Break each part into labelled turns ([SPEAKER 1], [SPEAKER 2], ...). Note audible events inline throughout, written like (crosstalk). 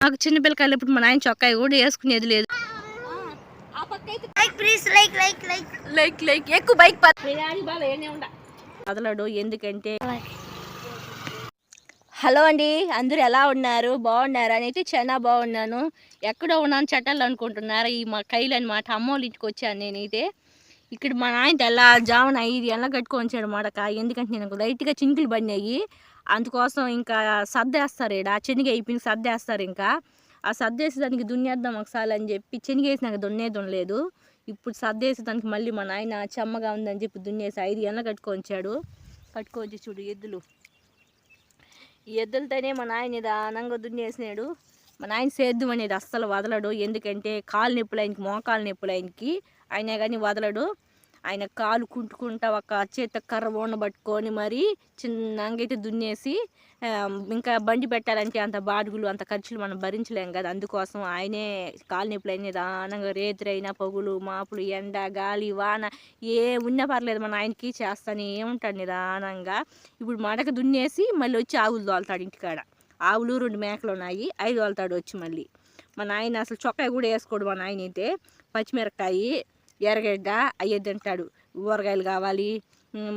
[SPEAKER 1] నాకు చిన్న పిల్లకాయలు ఇప్పుడు మా నాయన చొక్కాయి కూడా వేసుకునేది లేదు.
[SPEAKER 2] Like please like like like
[SPEAKER 1] like like ఎక్కువ బైక్ వదలడు ఎందుకంటే హలో అండి అందరూ ఎలా ఉన్నారు? బాగున్నారు? అని అయితే చాలా బాగున్నాను. ఎక్కడో ఉన్నాను చట్టాలు అనుకుంటున్నారు? ఈ మా కైలు అనమాట అమ్మోళ్ళ ఇంటికి వచ్చాను నేనైతే. ఇక్కడ మా నాయన తెల్ల జామున ఐదు ఎండ కట్టుకొని వచ్చాడు మడక ఎందుకంటే నేను లైట్గా చినుకులు పడినాయి. అందుకోసం ఇంకా సర్దేస్తారు ఇక్కడ శనగ అయిపోయిన సర్దేస్తారు ఇంకా. ఆ సర్దేసి దానికి దున్నేద్దాం ఒకసారి అని చెప్పి చెనిగేసి నాకు దున్నే దున్నలేదు ఇప్పుడు సర్దేసి దానికి మళ్ళీ మా నాయన చెమ్మగా ఉందని చెప్పి దున్నేసి ఐదు ఎండ కట్టుకొని వచ్చాడు. కట్టుకొచ్చి చూడు ఎద్దులు. ఈ ఎద్దులతోనే మా నాయన నిదానంగా దున్నేసినాడు. మా నాయన సేద్యం అనేది అస్సలు వదలడు. ఎందుకంటే కాలు నొప్పులు ఆయనకి మోకాలు నొప్పులు ఆయనకి అయినా కానీ వదలడు. ఆయన కాలు కుంటుకుంటా ఒక చేత కర్ర బోండ పట్టుకొని మరి చిన్నగా దున్నేసి ఇంకా బండి పెట్టాలంటే అంత బాడుగులు అంత ఖర్చులు మనం భరించలేం కదా. అందుకోసం ఆయనే కాలు నొప్పులు అయినా నిదానంగా రేతురైనా పొగులు మాపులు ఎండ గాలి వాన ఏ ఉన్నా పర్లేదు మన ఆయనకి చేస్తానే ఉంటాడు నిదానంగా. ఇప్పుడు మడక దున్నేసి మళ్ళీ వచ్చి ఆవులు తోలుతాడు ఇంటికాడ. ఆవులు రెండు మేకలు ఉన్నాయి ఐదు తోలుతాడు వచ్చి మళ్ళీ. మా నాయన అసలు చొక్కా కూడా వేసుకోడు మా నాయన అయితే పచ్చిమిరపకాయ ఎర్రగడ్డ అయ్యే తింటాడు ఊరగాయలు కావాలి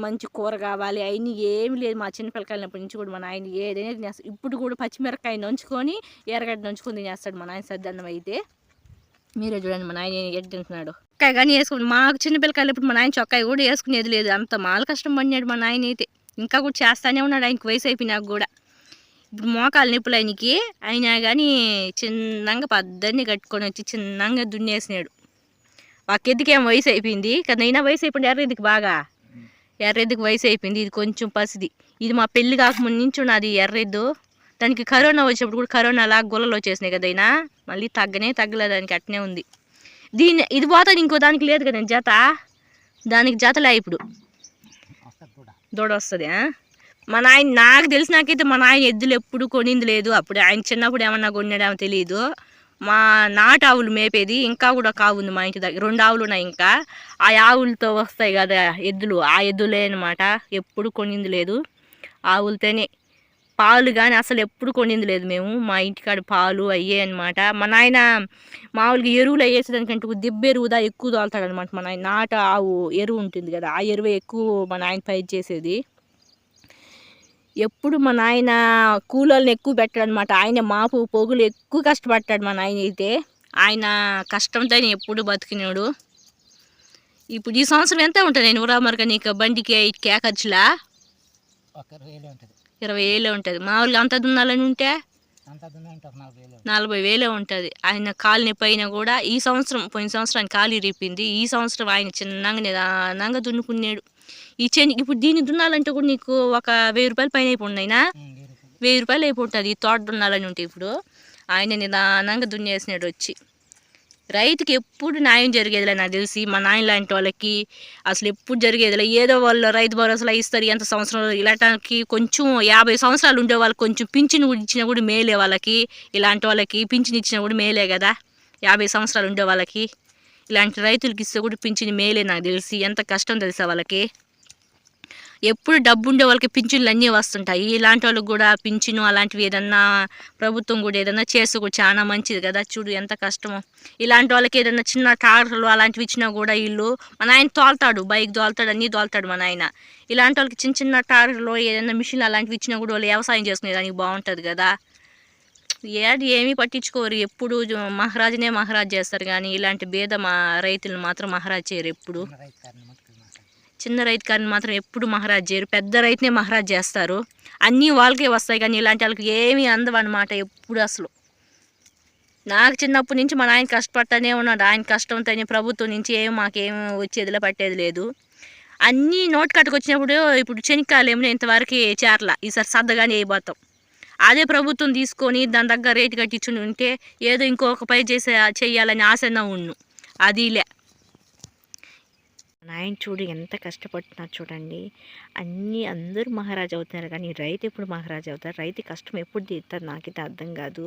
[SPEAKER 1] మంచి కూర కావాలి అవన్నీ ఏమి లేదు. మా చిన్నపిల్లకాయలప్పటి నుంచి కూడా మా నాయన ఏదైనా తినేస్తాడు. ఇప్పుడు కూడా పచ్చిమిరపకాయ నంచుకొని ఎర్రగడ్డ నంచుకొని తినేస్తాడు మా నాయన సద్దన్నం అయితే. మీరే చూడండి మా నాయన ఎడ్ తింటున్నాడు. చొక్కాయి కానీ వేసుకుని మాకు చిన్న పిల్లకాయలు ఇప్పుడు మా నాయన చొక్కాయి కూడా వేసుకునేది లేదు. అంత మాల కష్టం పడినాడు మా నాయన అయితే. ఇంకా కూడా చేస్తానే ఉన్నాడు ఆయనకి వయసు అయిపోయినాక కూడా. ఇప్పుడు మోకాలు నొప్పులు ఆయనకి. అయినా కానీ చిన్నగా పద్దరిని కట్టుకొని వచ్చి చిన్నగా దున్నేసినాడు. వాకెద్దుకేం వయసు అయిపోయింది? కదా అయినా వయసు అయిపోయింది ఎర్రెద్దుకి బాగా? ఎర్రెద్దుకి వయసు అయిపోయింది? ఇది కొంచెం పసిది. ఇది మా పెళ్ళి కాకముందు నుంచి ఉన్నది ఎర్రెద్దు. దానికి కరోనా వచ్చినప్పుడు కూడా కరోనా లాగా గుల్లలు వచ్చేసినాయి కదా అయినా మళ్ళీ తగ్గనే తగ్గలే దానికి అట్నే ఉంది. దీన్ని ఇది పోతుంది ఇంకో దానికి లేదు కదా జత? దానికి జతలే ఇప్పుడు. దూడ వస్తుంది మా నాయన నాకు తెలిసినాకైతే మా నాయన ఎద్దులు ఎప్పుడు కొనింది లేదు. అప్పుడు ఆయన చిన్నప్పుడు ఏమన్నా కొన్నాడేమో తెలియదు మా నాటు ఆవులు మేపేది ఇంకా కూడా కావు ఉంది మా ఇంటి దగ్గర. రెండు ఆవులు ఉన్నాయి ఇంకా. ఆ ఆవులతో వస్తాయి కదా ఎద్దులు. ఆ ఎద్దులే అనమాట ఎప్పుడు కొనింది లేదు. ఆవులతోనే పాలు కానీ అసలు ఎప్పుడు కొనింది లేదు మేము. మా ఇంటికాడ పాలు అయ్యే అనమాట మా నాయన మామూలుగా ఎరువులు అయ్యేసేదానికంటే దిబ్బ ఎరువుదా ఎక్కువ తోలుతాడు అనమాట మా నాయన. నాటు ఆవు ఎరువు ఉంటుంది కదా ఆ ఎరువే ఎక్కువ మా నాయన పైరు చేసేది. ఎప్పుడు మా నాయన కూలోళ్ళని ఎక్కువ పెట్టాడు అనమాట ఆయన మాపు పొగులు ఎక్కువ కష్టపడ్డాడు మా నాయన అయితే. ఆయన కష్టంతో ఎప్పుడు బతికినాడు. ఇప్పుడు ఈ సంవత్సరం ఎంత ఉంటుంది? నేను ఊరామరక నీకు బండికి ఇటుకే ఖర్చులా? ఇరవై వేలే ఉంటుంది. మామూలుగా అంత దున్నాలని ఉంటే?
[SPEAKER 3] నలభై వేలు
[SPEAKER 1] ఉంటుంది. ఆయన కాలు అయినా కూడా ఈ సంవత్సరం పోయిన సంవత్సరం కాలు ఇరిపింది ఈ సంవత్సరం ఆయన చిన్నగా నిదానంగా దున్నుకున్నాడు. ఈ చెని ఇప్పుడు దీన్ని దున్నాలంటే కూడా నీకు ఒక వెయ్యి రూపాయలు పైన అయిపోయినాయినా
[SPEAKER 3] వెయ్యి రూపాయలు.
[SPEAKER 1] అయిపోతుంది ఈ తోట దున్నాలని ఉంటే ఇప్పుడు. ఆయన నిదానంగా దున్నేసినాడు వచ్చి. రైతుకి ఎప్పుడు న్యాయం జరిగేదిలే నాకు తెలిసి మా నాయన లాంటి వాళ్ళకి అసలు ఎప్పుడు జరిగేదిలే. ఏదో వాళ్ళు రైతు భరోసాలో ఇస్తారు ఎంత సంవత్సరం ఇలాంటి కొంచెం యాభై సంవత్సరాలు ఉండే వాళ్ళకి కొంచెం పింఛన్ ఇచ్చినా కూడా మేలే వాళ్ళకి. ఇలాంటి వాళ్ళకి పింఛన్ ఇచ్చినా కూడా మేలే కదా. యాభై సంవత్సరాలు ఉండే వాళ్ళకి. ఇలాంటి రైతులకి ఇస్తే కూడా పింఛన్ మేలే నాకు తెలిసి. ఎంత కష్టం తెలుసా వాళ్ళకి? ఎప్పుడు డబ్బు ఉండే వాళ్ళకి పింఛన్లు అన్నీ వస్తుంటాయి. ఇలాంటి వాళ్ళకి కూడా పింఛను అలాంటివి ఏదన్నా ప్రభుత్వం కూడా ఏదన్నా చేస్తే కూడా చాలా మంచిది కదా. చూడు ఎంత కష్టమో. ఇలాంటి వాళ్ళకి ఏదన్నా చిన్న ట్రాక్టర్లు అలాంటివి ఇచ్చినా కూడా వీళ్ళు మన ఆయన తోలుతాడు. బైక్ తోలుతాడు అన్నీ తోలుతాడు మన ఆయన ఇలాంటి వాళ్ళకి చిన్న చిన్న ట్రాక్టర్లు ఏదైనా మిషన్లు అలాంటివి ఇచ్చినా కూడా వాళ్ళు వ్యవసాయం చేసుకునేదానికి బాగుంటుంది కదా. ఏది ఏమీ పట్టించుకోరు. ఎప్పుడు మహారాజునే మహారాజు చేస్తారు కానీ ఇలాంటి భేద మా రైతులు మాత్రం మహారాజు చేయరు ఎప్పుడు
[SPEAKER 3] ఉన్న రైతు కారణం మటుకు మాట్లాడు
[SPEAKER 1] చిన్న రైతు కానీ మాత్రం ఎప్పుడు మహారాజ్ చేయరు. పెద్ద రైతునే మహారాజ్ చేస్తారు. అన్నీ వాళ్ళకే వస్తాయి కానీ ఇలాంటి వాళ్ళకి ఏమీ అందవన్నమాట ఎప్పుడు అసలు. నాకు చిన్నప్పటి నుంచి మా నాయన కష్టపడతానే ఉన్నాడు. ఆయన కష్టంతోనే ప్రభుత్వం నుంచి ఏమి మాకేం వచ్చేదిలా పట్టేది లేదు. అన్నీ నోట్ కట్టుకొచ్చినప్పుడు ఇప్పుడు శనిక్కాయలు ఏమో ఇంతవరకు చేరల. ఈసారి సర్దగానే అయిపోతాం అదే ప్రభుత్వం తీసుకొని దాని దగ్గర రేటు కట్టించుని ఉంటే ఏదో ఇంకొక పై చేసే చేయాలని ఆశన ఉన్ను అది లే నాయన చూడు ఎంత కష్టపడుతున్నారు చూడండి. అన్నీ అందరూ మహారాజు అవుతున్నారు కానీ రైతు ఎప్పుడు మహారాజు అవుతారు? రైతు కష్టం ఎప్పుడు తీస్తారు నాకైతే అర్థం కాదు.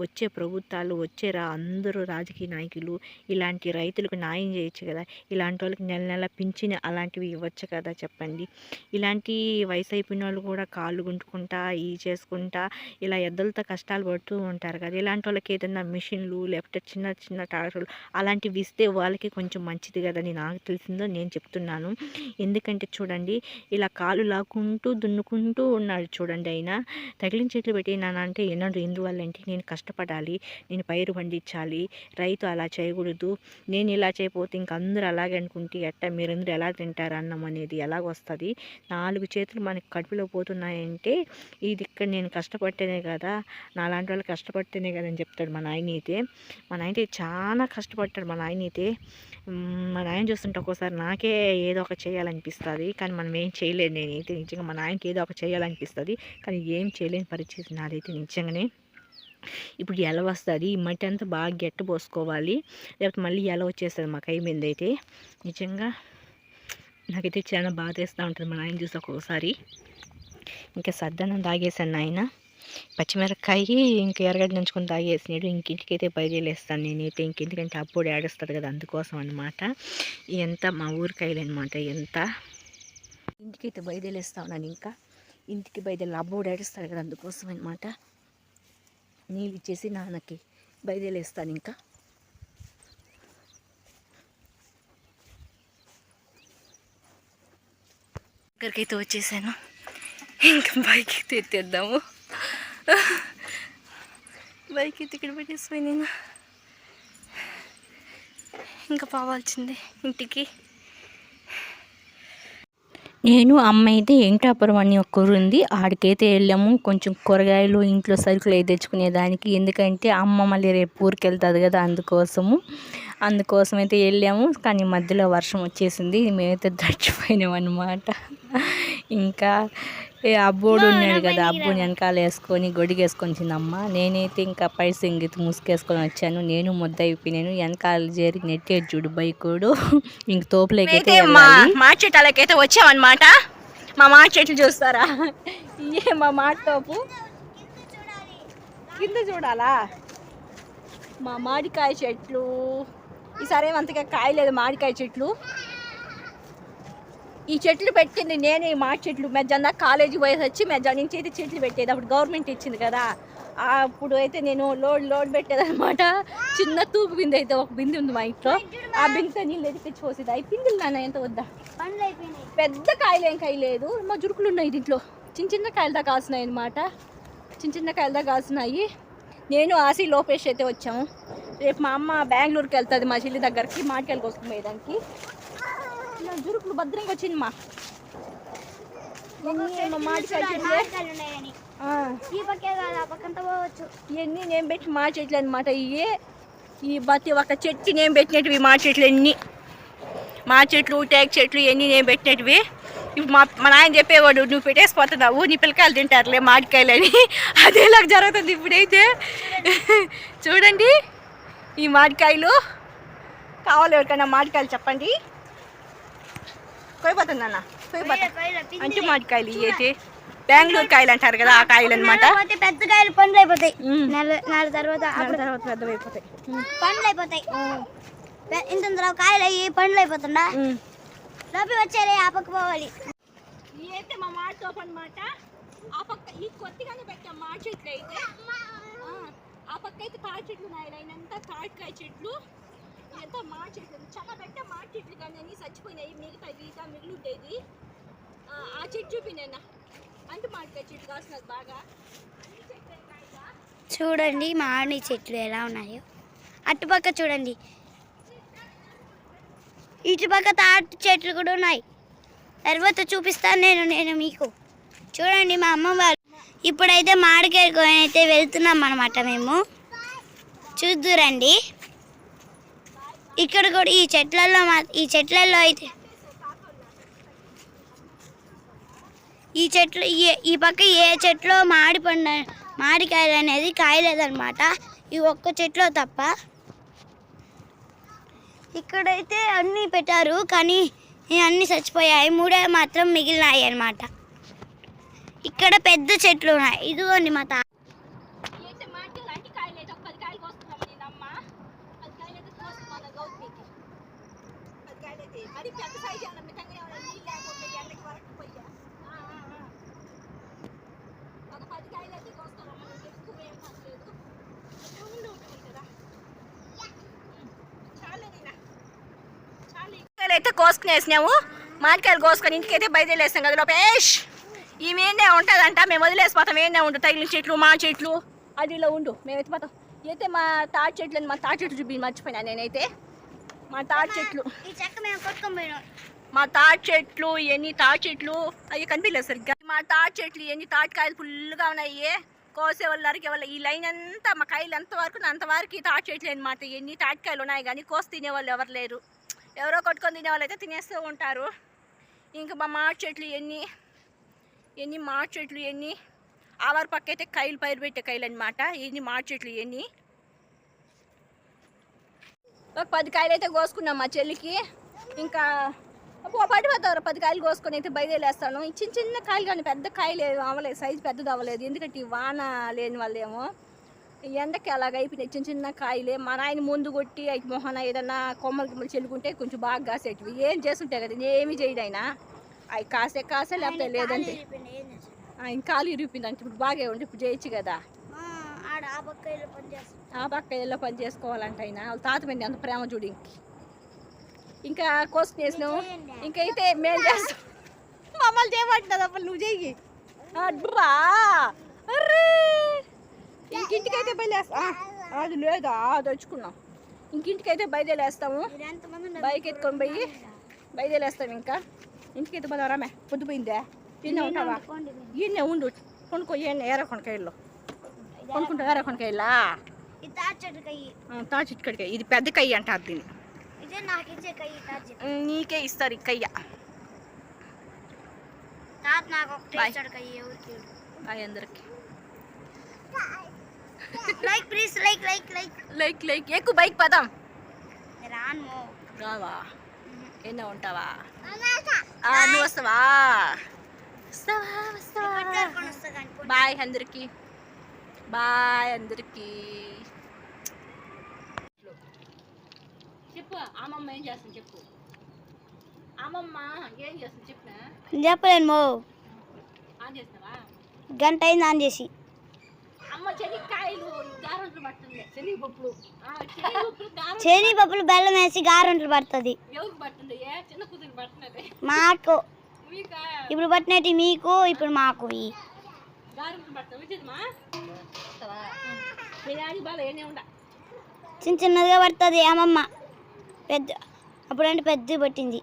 [SPEAKER 1] వచ్చే ప్రభుత్వాలు వచ్చే రా అందరూ రాజకీయ నాయకులు ఇలాంటి రైతులకు న్యాయం చేయొచ్చు కదా. ఇలాంటి వాళ్ళకి నెల నెల పింఛన్ అలాంటివి ఇవ్వచ్చు కదా చెప్పండి. ఇలాంటి వయసు అయిపోయిన వాళ్ళు కూడా కాళ్ళు గుంటుకుంటా ఈ చేసుకుంటా ఇలా ఎద్దలతో కష్టాలు పడుతూ ఉంటారు కదా. ఇలాంటి వాళ్ళకి ఏదైనా మిషన్లు లేకపోతే చిన్న చిన్న ట్రాక్టర్లు అలాంటివి ఇస్తే వాళ్ళకి కొంచెం మంచిది కదా నాకు తెలిసిందో నేను చెప్తున్నాను. ఎందుకంటే చూడండి ఇలా కాలు లాక్కుంటూ దున్నుకుంటూ ఉన్నాడు చూడండి అయినా తగిలిన చెట్లు పెట్టినానంటే ఎన్నడు ఎందువల్ల అంటే నేను కష్టపడాలి నేను పైరు పండించాలి రైతు అలా చేయకూడదు నేను ఇలా చేయకపోతే ఇంక అందరూ అలాగే అనుకుంటే ఎట్ట? మీరందరూ ఎలా తింటారు అన్నం అనేది ఎలాగొస్తుంది నాలుగు చేతులు మనకి కడుపులో పోతున్నాయంటే ఇది ఇక్కడ నేను కష్టపడితేనే కదా నాలాంటి వాళ్ళు కష్టపడితేనే కదా అని చెప్తాడు మా నాయన అయితే మా నాయన అయితే చాలా కష్టపడతాడు మా నాయన అయితే మన మా నాయన చూస్తుంటే ఒక్కోసారి నాకే ఏదో ఒక చేయాలనిపిస్తుంది. కానీ మనం ఏం చేయలేదు నేనైతే నిజంగా మా నాయనకి ఏదో ఒక చేయాలనిపిస్తుంది. కానీ ఏం చేయలేని పరిస్థితి నాదైతే నిజంగానే. ఇప్పుడు ఎలా వస్తుంది. ఈ మట్టి అంతా బాగా గట్టి పోసుకోవాలి. లేకపోతే మళ్ళీ ఎలా వచ్చేస్తుంది మా కై మీద అయితే నిజంగా నాకైతే చాలా బాధ వేస్తూ ఉంటుంది మా నాయన చూసి ఒక్కొక్కసారి ఇంకా సద్దనం తాగేసాను నాయన. పచ్చిమిరపకాయ ఇంకా ఎర్రగడ్డ నంచుకొని తాగేసినాడు. ఇంక ఇంటికైతే బయలుదేరేస్తాను నేనైతే ఇంక ఎందుకంటే అప్పుడు ఏడుస్తాడు కదా అందుకోసం అనమాట ఎంత మా ఊరికాయలు అనమాట ఎంత. ఇంటికైతే బయలుదేరేస్తా ఉన్నాను ఇంకా. ఇంటికి బయలుదేరి అబ్బోడు ఏడుస్తాడు కదా అందుకోసం అనమాట నీళ్ళు ఇచ్చేసి నాన్నకి బయలుదేరేస్తాను ఇంకా. దగ్గరికైతే వచ్చేసాను. ఇంకా బైక్ ఎత్తేద్దాము. బైక్ ఇక్కడ పెట్టేసిపోయి నేను ఇంకా పోవాల్సిందే ఇంటికి. నేను అమ్మ అయితే ఎంటాపురం అని ఒక ఊరు ఉంది. ఆడికైతే వెళ్ళాము. కొంచెం కూరగాయలు ఇంట్లో సరుకులు అయితే తెచ్చుకునేదానికి. ఎందుకంటే అమ్మ మళ్ళీ రేపు ఊరికి వెళ్తుంది కదా అందుకోసము. అందుకోసం అయితే వెళ్ళాము. కానీ మధ్యలో వర్షం వచ్చేసింది. మేమైతే దడిచిపోయినాం అనమాట ఇంకా ఏ అబ్బోడు ఉన్నాడు కదా అబ్బోని వెనకాల వేసుకొని గొడిగి వేసుకొని తిందమ్మ. నేనైతే ఇంకా పై సింగిత్ ముసుకేసుకొని వచ్చాను. నేను ముద్ద అయిపోయినాను వెనకాల చేరి నెట్టేది చూడు బైకుడు. ఇంక తోపులేకైతే
[SPEAKER 4] అయితే మా
[SPEAKER 1] వెళ్ళాలి.
[SPEAKER 4] మా చెట్లకైతే వచ్చామన్నమాట మా మా చెట్లు చూస్తారా? ఇయే మా మాట తోపు? కింద చూడాలా? మా మామిడికాయ చెట్లు. ఈసారి ఏమంతగా కాయలేదు మామిడికాయ చెట్లు. ఈ చెట్లు పెట్టింది నేనే మామిడి చెట్లు. మధ్యాహ్నం కాలేజీ పోయేసి వచ్చి మధ్యాహ్నం నుంచి అయితే చెట్లు పెట్టేది. అప్పుడు గవర్నమెంట్ ఇచ్చింది కదా. అప్పుడు అయితే నేను లోడ్ లోడ్ పెట్టేది అనమాట చిన్న తూపు బిందె అయితే ఒక బిందె ఉంది మా ఇంట్లో. ఆ బిందె నీళ్ళు ఎదిపించి పోసేది. అవి పిందులు నాన్న ఎంత వద్దా? పెద్ద కాయలు ఏం కాయలేదు మా జురుకులు ఉన్నాయి దీంట్లో. చిన్న చిన్న కాయలు దాకా కాస్తున్నాయి అనమాట చిన్న చిన్న కాయలు దాకా కాస్తున్నాయి నేను ఆసి లోపేష్ అయితే వచ్చాము. రేపు మా అమ్మ బెంగళూరుకి వెళ్తుంది మా చెల్లి దగ్గరికి మాటికాయలు కోసుకుపోయేదానికి జురుకులు భద్రంగా వచ్చింది మా ఇవన్నీ నేను పెట్టి మా చెట్లు అనమాట ఇవి ఈ ప్రతి ఒక్క చెట్టు నేను పెట్టినవి మా చెట్లు ఎన్ని. మా చెట్లు టేక్ చెట్లు ఇవన్నీ నేను పెట్టినవి ఇప్పుడు మా మా నాయన చెప్పేవాడు నువ్వు పెట్టేసిపోతున్నావు నీ పిల్లకాయలు తింటారులే మామిడికాయలు అని (laughs) అదేలాగా జరుగుతుంది ఇప్పుడైతే. (laughs) చూడండి ఈ మామిడికాయలు కావాలి ఎవరికైనా మామిడికాయలు చెప్పండి. పోయిపోతుంది అన్న పోయిపోతా అంచు మామిడికాయలు ఇవి అయితే బెంగళూరు కాయలు అంటారు కదా ఆ కాయలు అనమాట
[SPEAKER 2] పోతే పెద్ద కాయలు పండ్లు అయిపోతాయి
[SPEAKER 4] ఉమ్.
[SPEAKER 2] నెల నెల తర్వాత
[SPEAKER 4] తర్వాత పెద్దవి అయిపోతాయి
[SPEAKER 2] పండ్లు అయిపోతాయి ఇంత కాయలు అయ్యి పండ్లు అయిపోతుండా లోపి వచ్చారే ఆ పక్క పోవాలి
[SPEAKER 4] అయితే మా మాట తోపు అనమాట ఆ పక్క ఈ కొద్దిగానే పెట్టాం మా చెట్లు అయితే ఆ, ఆ పక్క అయితే తాడి చెట్లు ఉన్నాయి అయినంత తాడికాయ చెట్లు ఎంత మా చాలా పెట్ట మా కానీ అన్ని చచ్చిపోయినాయి. మిగతా గీత మిగిలి ఉండేది. ఆ, చెట్టు చూపినన్న. అంటు మామిడికాయ చెట్టు కాస్తున్నది బాగా.
[SPEAKER 2] చూడండి మామిడి చెట్లు ఎలా ఉన్నాయో. అటుపక్క చూడండి. ఇటుపక్క తాటి చెట్లు కూడా ఉన్నాయి. తర్వాత చూపిస్తాను నేను నేను మీకు. చూడండి మా అమ్మ వాళ్ళు. ఇప్పుడైతే మామిడికాయ అయితే వెళ్తున్నాం అనమాట మేము. చూద్దురండి. ఇక్కడ కూడా ఈ చెట్లలో మా ఈ చెట్లలో అయితే ఈ చెట్లు ఈ- ఈ పక్క ఏ చెట్లో మాడి పండు మాడికాయలు అనేది కాయలేదన్నమాట. ఈ ఒక్క చెట్లో తప్ప. ఇక్కడైతే అన్నీ పెట్టారు కానీ అన్నీ చచ్చిపోయాయి. మూడే మాత్రం మిగిలినాయి అన్నమాట ఇక్కడ పెద్ద చెట్లు ఉన్నాయి. ఇదిగోండి మా తా
[SPEAKER 4] అయితే మాటి లాంటి కాయలు అయితే ఒక పది కాయలు కోస్తున్నాం నేను అమ్మ పది కాయలు అయితే కోస్తున్నాను గౌతమికి పది కాయలు మరి పెద్ద సైజు అన్న మితంగా ఏమన్నా నీళ్ళు లేకపోతే ఎండకి వరకు పోయా ఒక పది కాయలు అయితే కోస్తాను అమ్మ ఎక్కువ ఏం పర్లేదు ముందు ఉంటుంది కదా. చాలే నీనా. చాలు. అయితే కోసుకునేసినాము మామిడికాయలు కోసుకొని ఇంటికి అయితే బయలుదేరేసాం కదా లోపేష్ ఈమె ఏందే ఉంటుందంట? మేము వదిలేసిపోతాం ఏందే ఉంటుంది తగిలిన చెట్లు మా చెట్లు. అది ఇలా ఉండు. మేము ఎత్తిపోతాం అయితే మా తాటి చెట్లు మా తాటి చెట్లు చూపి మర్చిపోయినా నేనైతే. మా తాటి చెట్లు.
[SPEAKER 2] ఈ చెక్క మేము కొట్టుకొని పోయినాం.
[SPEAKER 4] మా తాటి చెట్లు ఎన్ని తాటి చెట్లు? అవి కనిపించలేదు సరిగ్గా. మా తాటి చెట్లు ఎన్ని తాటికాయలు ఫుల్గా ఉన్నాయి. కోసే వాళ్ళు అరికే వాళ్ళు. ఈ లైన్ అంతా మా కాయలు ఎంత వరకు అంతవరకు ఈ తాటి చెట్లు అనమాట ఎన్ని తాటికాయలు ఉన్నాయి కానీ కోసి తినేవాళ్ళు ఎవరు లేరు. ఎవరో కొట్టుకొని తినేవాళ్ళు అయితే తినేస్తూ ఉంటారు. ఇంకా మా మామిడి చెట్లు ఎన్ని? ఎన్ని మామిడి చెట్లు ఎన్ని? ఆవారి పక్క అయితే కాయలు పైరు పెట్టే కాయలు అనమాట ఎన్ని మామిడి చెట్లు ఎన్ని? ఒక పది కాయలు అయితే కోసుకున్నాం మా చెల్లికి. ఇంకా పడిపోతారు పది కాయలు కోసుకొని అయితే బయలుదేరేస్తాను. చిన్న చిన్న కాయలు కానీ పెద్ద కాయలు అవ్వలేదు సైజు పెద్దది అవ్వలేదు. ఎందుకంటే ఈ వాన లేని వాళ్ళేమో. ఎండకి అలాగ అయిపోయినాయి చిన్న చిన్న కాయలే. మా నాయన ముందు కొట్టి అవి మొహన ఏదన్నా కొమ్మలు గిమ్మలు చెల్లుకుంటే కొంచెం బాగా కాసేటివి. ఏం చేస్తుంటాయి కదా ఏమి చేయడు ఆయన. అవి కాసే కాసే లేకపోతే లేదంటే. ఆయన కాలు ఇరిగిపోయింది అంటే ఇప్పుడు బాగా ఉండి ఇప్పుడు చేయొచ్చు కదా.
[SPEAKER 2] ఆ, పక్క ఇల్లు పని
[SPEAKER 4] చేసుకోవాలంట ఆయన వాళ్ళ తాత మీద ఎంత ప్రేమ చూడు ఇంక. ఇంకా కోసుకునేసినాము ఇంకైతే మేము చేస్తాం. మమ్మల్ని చేయమంటున్నది అప్పుడు నువ్వు చెయ్యి. అడ్రా. అర్రే. ఇంకింటికైతే బయలుదేస్తా అది లేదా? అది తెచ్చుకున్నాం. ఇంకింటికైతే బయలుదేరేస్తాము. బైక్ ఎత్తుకొని పోయి బయలుదేరేస్తాం ఇంకా. ఇంటికైతే పోదాం రామే. పొద్దుపోయిందే తినే ఉంటావా ఈయనే ఉండు. కొనుక్కో ఈయన ఏర కొనకాయల్లో కొనుక్కుంటా ఏర కొనకాయలా
[SPEAKER 2] ఈ తాటి చెట్టు కయ్యి
[SPEAKER 4] తాచి చిట్టుకడికాయ ఇది పెద్ద కయ్య అంటారు దీన్ని.
[SPEAKER 2] ఇదే నాకు
[SPEAKER 4] ఇస్తారు ఈ కయ్య. బాయ్ అందరికి.
[SPEAKER 2] Like please like like like
[SPEAKER 4] like like ఎక్కువ బైక్ పదాం.
[SPEAKER 2] రాను
[SPEAKER 4] రావా? ఎన్నో ఉంటావా? నువ్వు వస్తావా. బాయ్ అందరికి. బాయ్ అందరికి. చెప్పు అమ్మమ్మ ఏం చేస్తుంది చెప్పు. అమ్మమ్మ ఏం చేస్తుంది చెప్పిన
[SPEAKER 2] చెప్పలేను మో.
[SPEAKER 4] ఆన్ చేస్తావా
[SPEAKER 2] గంట అయింది ఆన్ చేసి.
[SPEAKER 4] అమ్మ చెనిక్కాయలు గారెంట్లు పడుతుంది శనగపప్పులు శనగపప్పులు
[SPEAKER 2] బెల్లం వేసి గారెంట్లు పడుతుంది.
[SPEAKER 4] ఎవరికి పడుతుంది ఏ చిన్న కూతురు పడుతున్నది
[SPEAKER 2] మాకు.
[SPEAKER 4] మీకు?
[SPEAKER 2] ఇప్పుడు పట్టినట్టు మీకు ఇప్పుడు మాకు చిన్న చిన్నదిగా పడుతుంది అమ్మమ్మ. పెద్ద అప్పుడంటే పెద్దది పట్టింది.